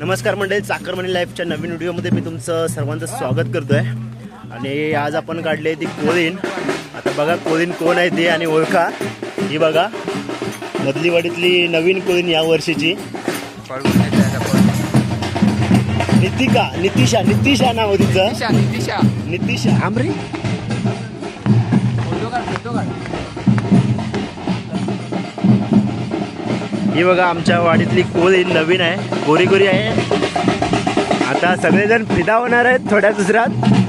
नमस्कार मंडळी चाकरमणी लाईफच्या नवीन व्हिडिओमध्ये मी तुमचं सर्वांचं स्वागत करतो आहे आणि आज आपण काढले ती कोळीन आता बघा कोळीन कोण आहे ते आणि ओळखा. ही बघा मधलीवाडीतली नवीन कोळीन या वर्षीची. नितिका नितिशा नितिशा नाव आहे तिचं. नितिशा नितिशा. आमरी ही बघा आमच्या वाडीतली कोळीन नवीन आहे गोरी गोरी आहे. आता सगळेजण फिदा होणार आहेत थोड्या दुसऱ्यात.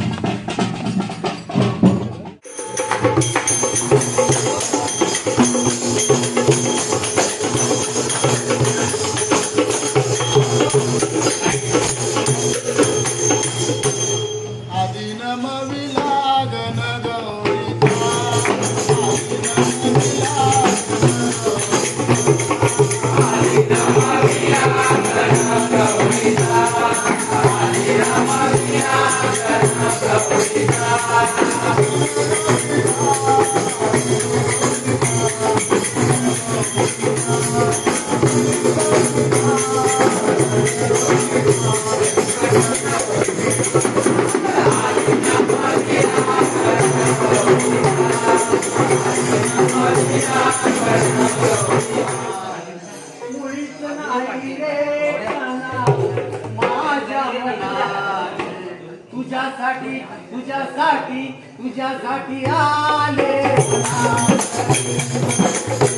तुझ्यासाठी आले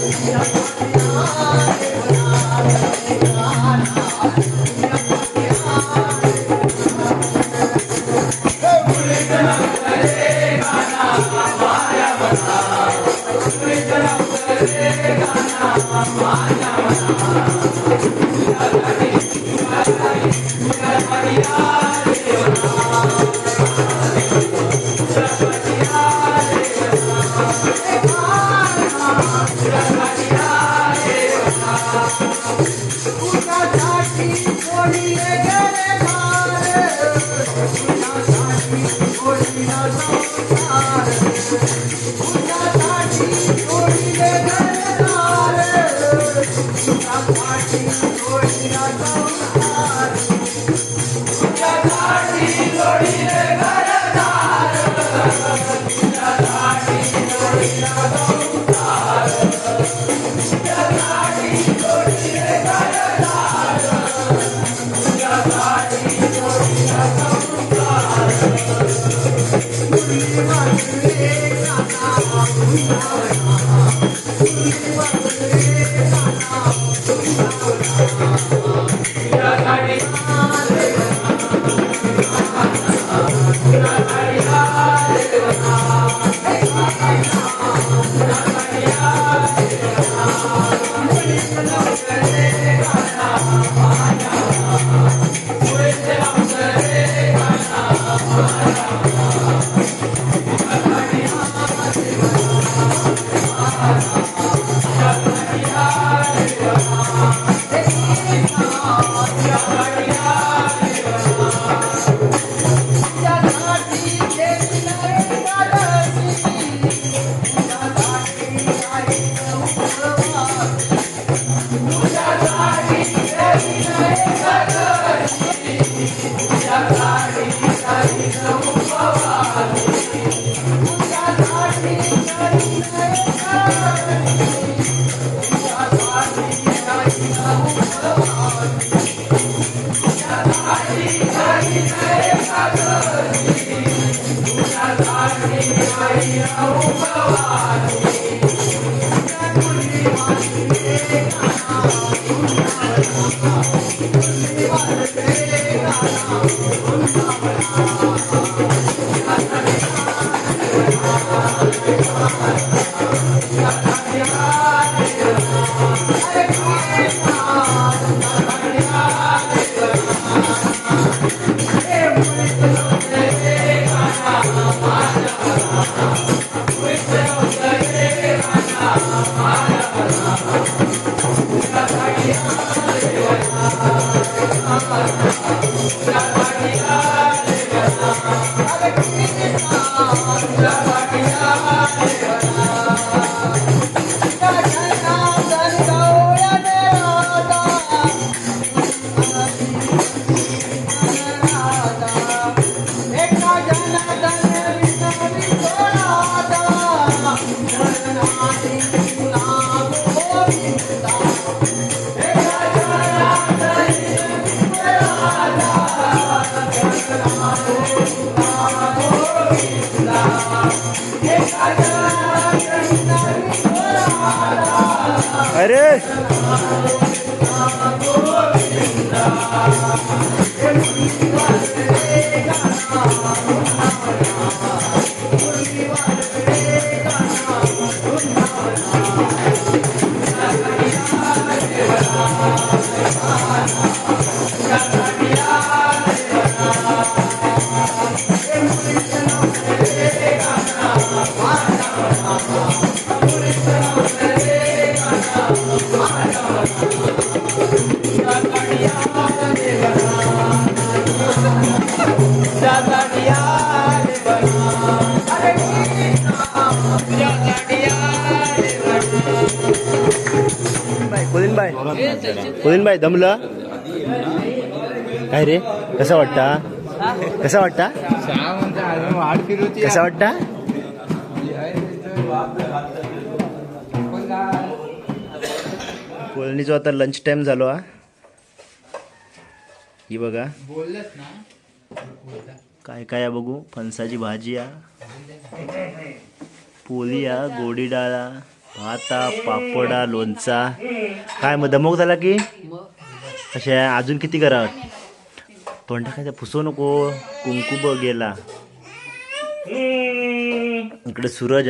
तुझ्यासाठी Hariya Upavati Thank you. Bye दमलं? काय रे? कसा वाटता? कसा वाटता? कसा वाटता? कोलनीचा आता लंच टाइम झालो हा. ही बघा. काय काय बघू? फणसाची भाजी आ पोली आ गोडी डाळा भाता पापडा लोणचा. काय मग दमक झाला की? कशा अजून किती करा तोंडा काय फुसवू नको. कुंकू बघ गेला इकडे सूरज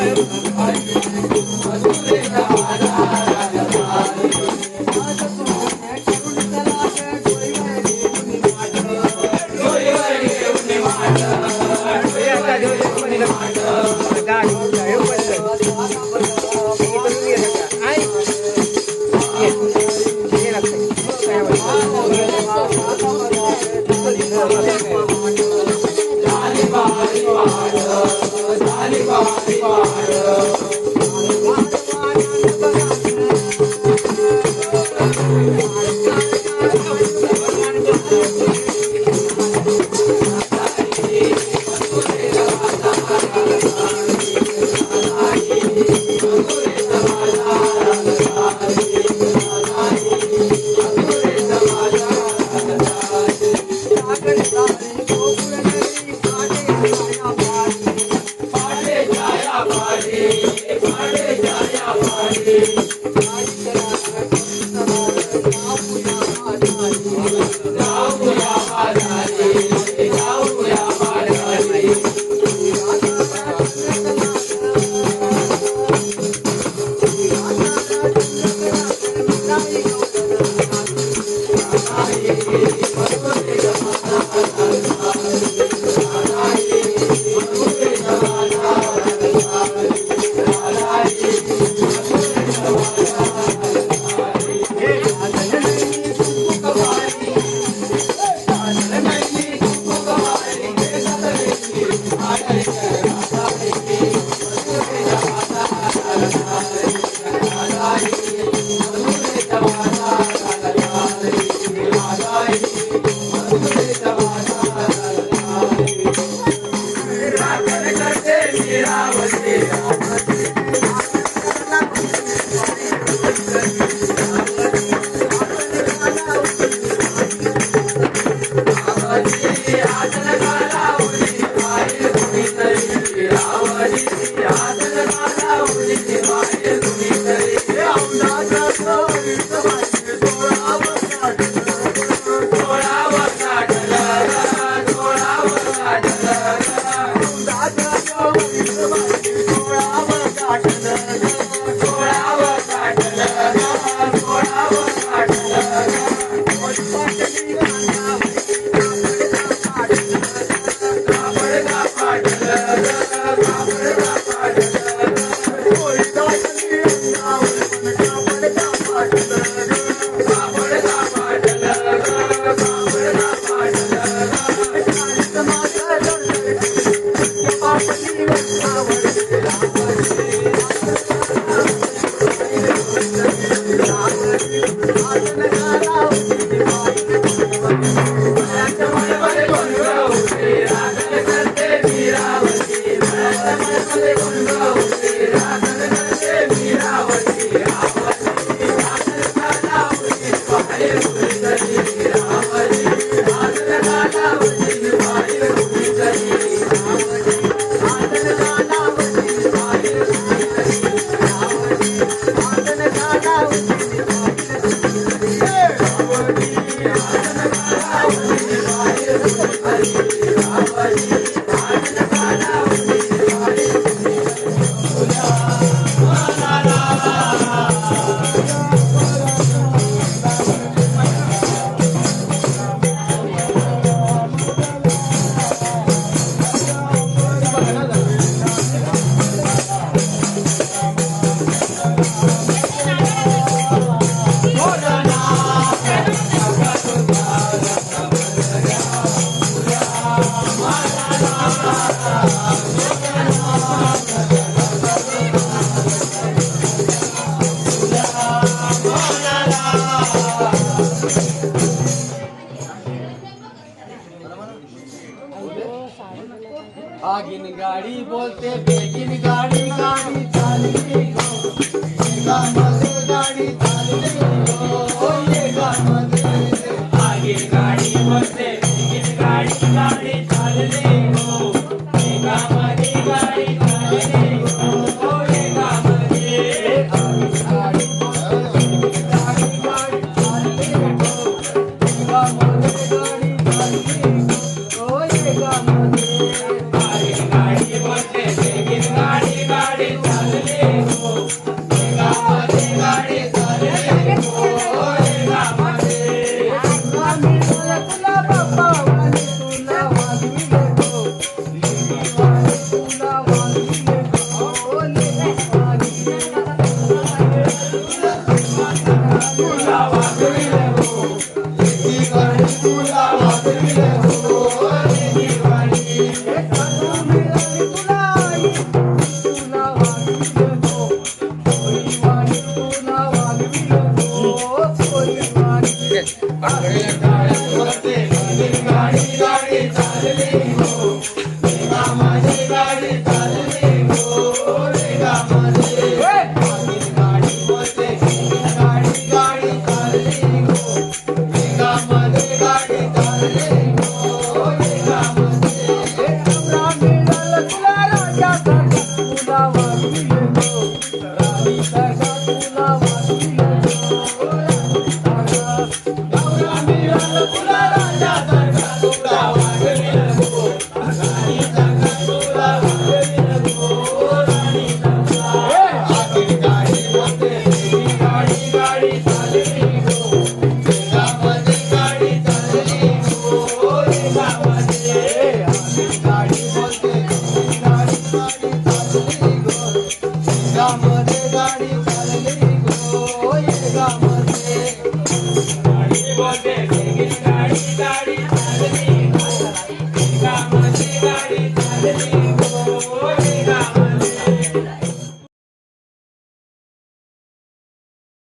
Thank you. Love. يا عم العجب